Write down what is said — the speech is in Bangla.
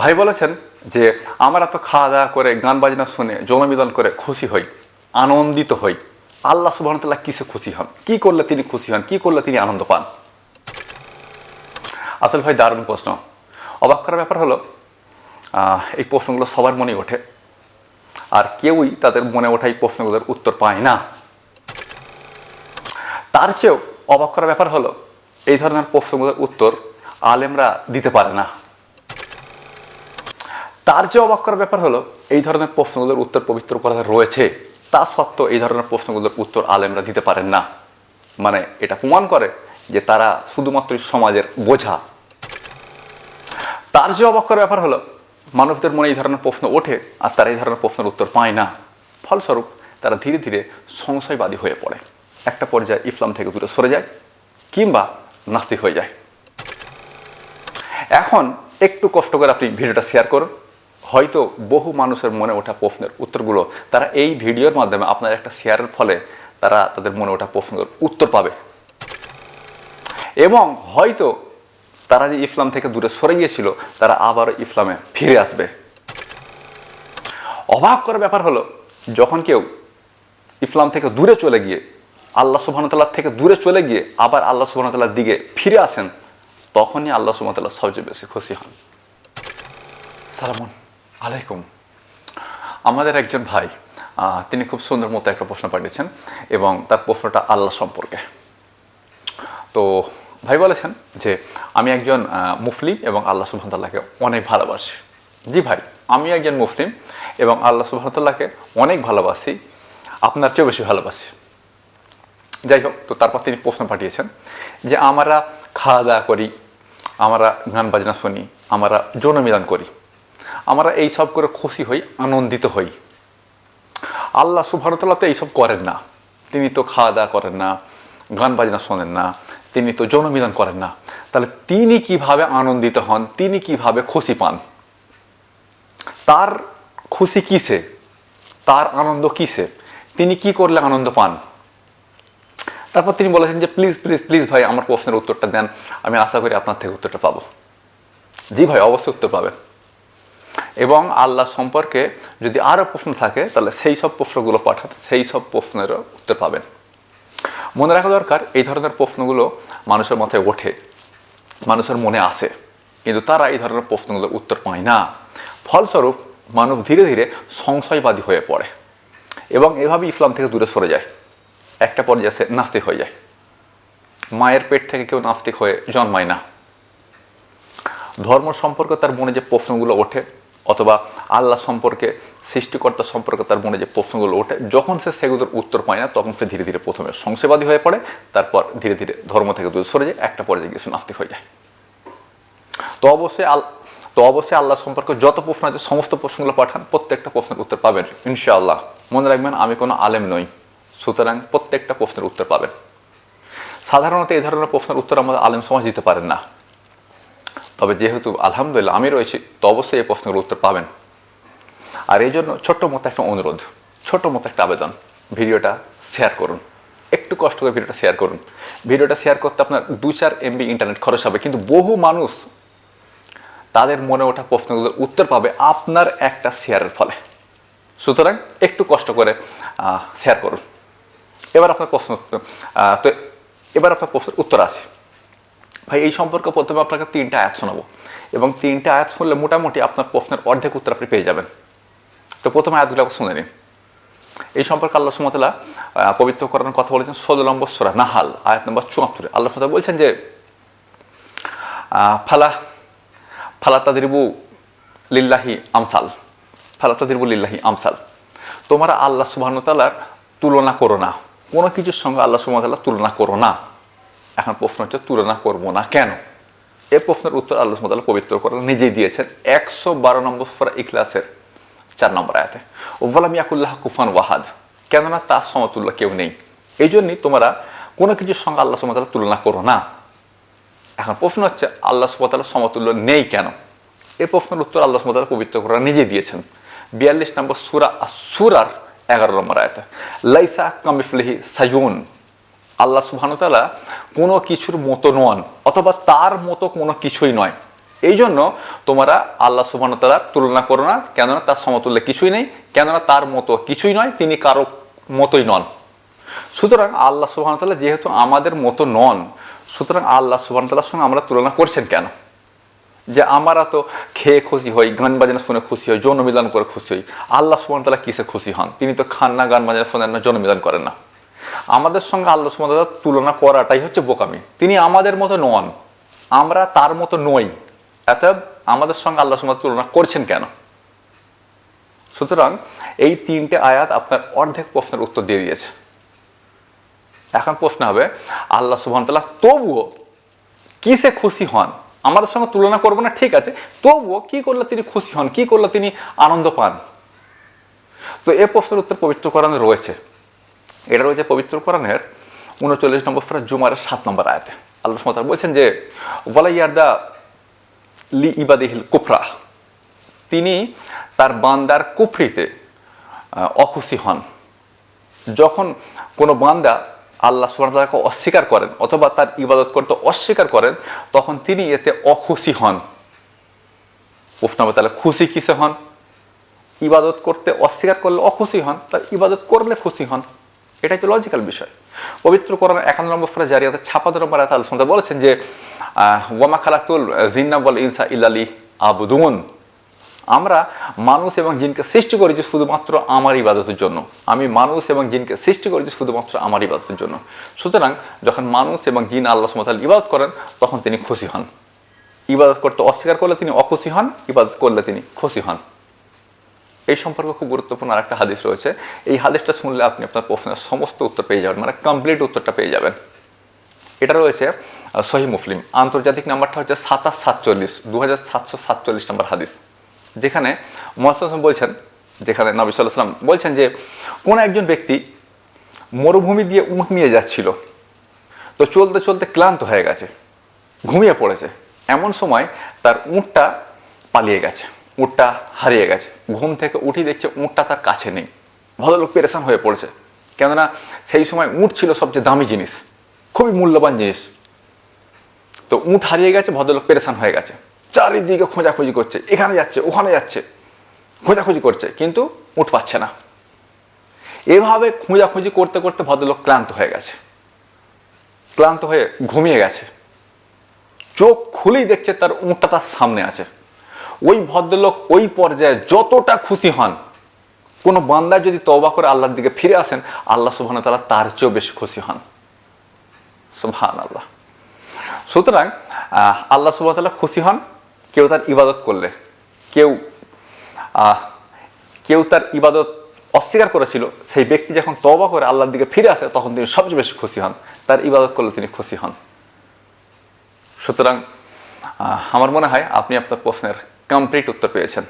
ভাই বলেছেন যে আমরা তো খাওয়া দাওয়া করে, গান বাজনা শুনে জনমিলন করে খুশি হই, আনন্দিত হই। আল্লাহ সুবাহতাল্লাহ কিসে খুশি হন? কি করলে তিনি খুশি হন? কি করলে তিনি আনন্দ পান? আসল ভাই দারুণ প্রশ্ন। অবাক করার ব্যাপার হলো এই প্রশ্নগুলো সবার মনে ওঠে। আর কেউই তাদের মনে ওঠা এই প্রশ্নগুলোর উত্তর পায় না। তার চেয়েও অবাক করার ব্যাপার হলো, এই ধরনের প্রশ্নগুলোর উত্তর আলেমরা দিতে পারে না। তার যে অবাক করার ব্যাপার হলো, এই ধরনের প্রশ্নগুলোর উত্তর পবিত্র করা রয়েছে। তা সত্ত্বেও এই ধরনের প্রশ্নগুলোর উত্তর আলেমরা দিতে পারেন না। মানে এটা প্রমাণ করে যে তারা শুধুমাত্র সমাজের বোঝা। তার যে অবাক করার ব্যাপার হলো, মানুষদের মনে এই ধরনের প্রশ্ন ওঠে আর তারা এই ধরনের প্রশ্নের উত্তর পায় না। ফলস্বরূপ, তারা ধীরে ধীরে সংশয়বাদী হয়ে পড়ে। একটা পর্যায়ে ইসলাম থেকে দূরে সরে যায় কিংবা নাস্তিক হয়ে যায়। এখন একটু কষ্ট করে আপনি ভিডিওটা শেয়ার করুন। হয়তো বহু মানুষের মনে ওঠা প্রশ্নের উত্তরগুলো তারা এই ভিডিওর মাধ্যমে আপনার একটা শেয়ারের ফলে তারা তাদের মনে ওঠা প্রশ্নের উত্তর পাবে। এবং হয়তো তারা যে ইসলাম থেকে দূরে সরে গিয়েছিল, তারা আবারও ইসলামে ফিরে আসবে। অবাক করার ব্যাপার হলো, যখন কেউ ইসলাম থেকে দূরে চলে গিয়ে, আল্লাহ সুবাহতাল্লাহ থেকে দূরে চলে গিয়ে আবার আল্লাহ সুবাহতাল্লাহর দিকে ফিরে আসেন, তখনই আল্লাহ সুবাহতাল্লাহ সবচেয়ে বেশি খুশি হন। সালামুন। আলাইকুম। আমাদের একজন ভাই তিনি খুব সুন্দর মতো একটা প্রশ্ন পাঠিয়েছেন এবং তার প্রশ্নটা আল্লাহ সম্পর্কে। তো ভাই বলেছেন যে, আমি একজন মুসলিম এবং আল্লাহ সুবাহতাল্লাহকে অনেক ভালোবাসি। জি ভাই আমি একজন মুসলিম এবং আল্লাহ সুবাহতাল্লাহকে অনেক ভালোবাসি, আপনার চেয়েও বেশি ভালোবাসি। যাই হোক, তো তারপর তিনি প্রশ্ন পাঠিয়েছেন যে, আমরা খাওয়া দাওয়া করি, আমরা গান বাজনা শুনি, আমরা যৌনমিলন করি। আমরা এই সব করে খুশি হই, আনন্দিত হই। আল্লাহ সুভারতলা তো এইসব করেন না। তিনি তো খাওয়া দাওয়া করেন না, গান বাজনা শোনেন না, তিনি তো যৌনমিলন করেন না। তাহলে তিনি কীভাবে আনন্দিত হন, তিনি কীভাবে খুশি পান? তার খুশি কিসে? তার আনন্দ কিসে? তিনি কি করলে আনন্দ পান? তারপর তিনি বলেছেন যে, প্লিজ প্লিজ প্লিজ ভাই, আমার প্রশ্নের উত্তরটা দেন। আমি আশা করি আপনার থেকে উত্তরটা পাবো। জি ভাই, অবশ্যই উত্তর পাবেন। এবং আল্লাহ সম্পর্কে যদি আরও প্রশ্ন থাকে, তাহলে সেই সব প্রশ্নগুলো পাঠান, সেই সব প্রশ্নেরও উত্তর পাবেন। মনে রাখা দরকার, এই ধরনের প্রশ্নগুলো মানুষের মাথায় ওঠে, মানুষের মনে আসে, কিন্তু তারা এই ধরনের প্রশ্নগুলোর উত্তর পায় না। ফলস্বরূপ, মানুষ ধীরে ধীরে সংশয়বাদী হয়ে পড়ে এবং এভাবে ইসলাম থেকে দূরে সরে যায়। একটা পর্যায়ে সে নাস্তিক হয়ে যায়। মায়ের পেট থেকে কেউ নাস্তিক হয়ে জন্মায় না। ধর্ম সম্পর্কে তার মনে যে প্রশ্নগুলো ওঠে অথবা আল্লাহ সম্পর্কে, সৃষ্টিকর্তা সম্পর্কে তার মনে যে প্রশ্নগুলো ওঠে, যখন সে সেগুলোর উত্তর পায় না, তখন সে ধীরে ধীরে প্রথমে সংশয়বাদী হয়ে পড়ে, তারপর ধীরে ধীরে ধর্ম থেকে দূরে সরে যায়, একটা পর্যায়ে গিয়ে নাস্তিক হয়ে যায়। তো অবশ্যই আল, তো অবশ্যই আল্লাহ সম্পর্কে যত প্রশ্ন আছে, সমস্ত প্রশ্নগুলো পাঠান, প্রত্যেকটা প্রশ্নের উত্তর পাবেন, ইনশাআল্লাহ। মনে রাখবেন, আমি কোনো আলেম নই, সুতরাং প্রত্যেকটা প্রশ্নের উত্তর পাবেন। সাধারণত এই ধরনের প্রশ্নের উত্তর আমাদের আলেম সমাজ দিতে পারেন না। তবে যেহেতু আলহামদুলিল্লাহ আমি রয়েছি, তো অবশ্যই এই প্রশ্নের উত্তর পাবেন। আর এই জন্য ছোট্ট মতো একটা অনুরোধ, ছোট্ট মতো একটা আবেদন। ভিডিওটা শেয়ার করুন। একটু কষ্ট করে ভিডিওটা শেয়ার করুন। ভিডিওটা শেয়ার করতে আপনার দু চার এমবি ইন্টারনেট খরচ হবে, কিন্তু বহু মানুষ তাদের মনে ওঠা প্রশ্নগুলোর উত্তর পাবে আপনার একটা শেয়ারের ফলে। সুতরাং একটু কষ্ট করে শেয়ার করুন। এবার আপনার প্রশ্ন তো এবার আপনার প্রশ্নের উত্তর আছে। ভাই, এই সম্পর্কে প্রথমে আপনাকে তিনটা আয়াত শোনাবো। এবং তিনটা আয়াত শুনলে মোটামুটি আপনার প্রশ্নের অর্ধেক উত্তর আপনি পেয়ে যাবেন। তো প্রথমে আয়াতগুলো শুনে নিন। এই সম্পর্কে আল্লাহ সুমতলা পবিত্র করানোর কথা বলেছেন ষোলো নম্বর সোরা নাহাল, আয়াত নম্বর চুয়াত্তরে। আল্লাহ সুমতলা বলছেন যে ফালা ফালা তাদিরবু লিল্লাহি আমসাল, ফালা তাদিরবু লিল্লাহি আমসাল। তোমরা আল্লাহ সুবাহতালার তুলনা করো না। কোনো কিছুর সঙ্গে আল্লাহ সুবাহতাল্লাহ তুলনা করো না। এখন প্রশ্ন হচ্ছে, তুলনা করব না কেন? এই প্রশ্নের উত্তর আল্লাহ সুমতাল্লাহ পবিত্র করার নিজেই দিয়েছেন। একশো বারো নম্বর ফরা ইখলাসের চার নম্বর আয়াতে ওভালাম ইয়াকুল্লাহ কুফান ওয়াহাদ কেননা তার সমতুল্য কেউ নেই। এই জন্যই তোমরা কোনো কিছুর সঙ্গে আল্লাহ সুমতাল্লাহ তুলনা করো না। এখন প্রশ্ন হচ্ছে, আল্লাহ সুমতাল্লাহ সমতুল্য নেই কেন? এই প্রশ্নের উত্তর আল্লাহ সুমতাল্লাহ পবিত্র করার নিজেই দিয়েছেন। বিয়াল্লিশ নম্বর সুরা সুরার এগারো নম্বর আয়াতে, লাইসা কামিফলিহি সাইউন আল্লাহ সুবহানতালা কোনো কিছুর মতো নন, অথবা তার মতো কোনো কিছুই নয়। এই জন্য তোমরা আল্লাহ সুবাহতালার তুলনা করো না, কেননা তার সমতুল্য কিছুই নেই, কেননা তার মতো কিছুই নয়, তিনি কারও মতোই নন। সুতরাং আল্লাহ সুবাহতাল্লাহ যেহেতু আমাদের মতো নন, সুতরাং আল্লাহ সুবাহতাল্লাহর সঙ্গে আমরা তুলনা করছেন কেন? যে আমরা তো খেয়ে খুশি হই, গান বাজনা শুনে খুশি হই, যৌন করে খুশি হই, আল্লাহ সুবাহতাল্লাহ কিসে খুশি হন? তিনি তো খান না গান বাজনা শোনেন না, যৌন করেন না। আমাদের সঙ্গে আল্লাহ সুবাহতাল্লাহ তুলনা করাটাই হচ্ছে বোকামি। তিনি আমাদের মতো নন আমরা তার মতো নই। এত আমাদের সঙ্গে আল্লাহ সুবাহ তুলনা করছেন কেন? সুতরাং এই তিনটে আয়াত আপনার অর্ধেক প্রশ্নের উত্তর দিয়ে দিয়েছে। এখন প্রশ্ন হবে, আল্লাহ সুবহানতাল্লাহ তবুও কিসে খুশি হন? আমাদের সঙ্গে তুলনা করব না, ঠিক আছে, তবুও কি করলে তিনি খুশি হন? কি করলে তিনি আনন্দ পান? তো এ প্রশ্নের উত্তর পবিত্র রয়েছে। এটা রয়েছে পবিত্র কোরআনের উনচল্লিশ নম্বর ফেরা জুমারের সাত নম্বর আয়াতে। আল্লাহ সুবহানাহু বলছেন যে, ওয়ালা ইয়ারদা লি ইবাদিহিল কুফরা। তিনি তার বান্দার কুফরিতে অখুশি হন। যখন কোনো বান্দা আল্লাহ সুবাহকে অস্বীকার করেন অথবা তার ইবাদত করতে অস্বীকার করেন, তখন তিনি এতে অখুশি হন। উফনামে তাহলে খুশি কিসে হন? ইবাদত করতে অস্বীকার করলে অখুশি হন, তার ইবাদত করলে খুশি হন। এটা তো লজিক্যাল বিষয়। পবিত্র কোরআন একান্ন নম্বর ফেরা জারিয়াতে ছাপান্ন নম্বর আয়াত সুবহানাহু বলেছেন যে ওয়ামা খালাকুল জিন্না বল ইনসা ইল্লালি আবুদুন আমরা মানুষ এবং জিনকে সৃষ্টি করেছি শুধুমাত্র আমার ইবাদতের জন্য। আমি মানুষ এবং জিনকে সৃষ্টি করেছি শুধুমাত্র আমার ইবাদতের জন্য। সুতরাং যখন মানুষ এবং জিন আল্লাহ সুমতাল ইবাদত করেন, তখন তিনি খুশি হন। ইবাদত করতে অস্বীকার করলে তিনি অখুশি হন, ইবাদত করলে তিনি খুশি হন। এই সম্পর্কে খুব গুরুত্বপূর্ণ আরেকটা হাদিস রয়েছে। এই হাদিসটা শুনলে আপনি আপনার প্রশ্নের সমস্ত উত্তর পেয়ে যাবেন মানে কমপ্লিট উত্তরটা পেয়ে যাবেন। এটা রয়েছে সহি মুসলিম। আন্তর্জাতিক নাম্বারটা হচ্ছে সাতাশ সাতচল্লিশ দু হাজার সাতশো সাতচল্লিশ নম্বর হাদিস। যেখানে মোহাম্মদ বলছেন, যেখানে নবী সাল্লাম বলছেন যে, কোনো একজন ব্যক্তি মরুভূমি দিয়ে উঁট নিয়ে যাচ্ছিল, তো চলতে চলতে ক্লান্ত হয়ে গেছে, ঘুমিয়ে পড়েছে। এমন সময় তার উঁটটা পালিয়ে গেছে। উঁটটা হারিয়ে গেছে। ঘুম থেকে উঠি দেখছে উঁটটা তার কাছে নেই। ভদ্রলোক পেরেশান হয়ে পড়েছে। কেননা সেই সময় উঁট ছিল সবচেয়ে দামি জিনিস, খুবই মূল্যবান জিনিস। তো উঁট হারিয়ে গেছে, ভদ্রলোক পেরেশান হয়ে গেছে। চারিদিকে খোঁজাখুঁজি করছে, এখানে যাচ্ছে, ওখানে যাচ্ছে, খোঁজাখুঁজি করছে, কিন্তু উঠ পাচ্ছে না। এভাবে খোঁজাখুঁজি করতে করতে ভদ্রলোক ক্লান্ত হয়ে গেছে। ক্লান্ত হয়ে ঘুমিয়ে গেছে। চোখ খুলেই দেখছে তার উঁটটা তার সামনে আছে। ওই ভদ্রলোক ওই পর্যায়ে যতটা খুশি হন, কোনো বান্দা যদি তওবা করে আল্লাহর দিকে ফিরে আসেন, আল্লাহ সুবহান তালা তার চেয়েও বেশি খুশি হন। সুবহান আল্লাহ সুতরাং আল্লাহ আল্লাহ তালা খুশি হন, কেউ তার ইবাদত করলে। কেউ কেউ তার ইবাদত অস্বীকার করেছিল, সেই ব্যক্তি যখন তবা করে আল্লাহর দিকে ফিরে আসে, তখন তিনি সবচেয়ে বেশি খুশি হন। তার ইবাদত করলে তিনি খুশি হন। সুতরাং আমার মনে হয় আপনি আপনার প্রশ্নের কমপ্লিট উত্তর পেয়েছেন।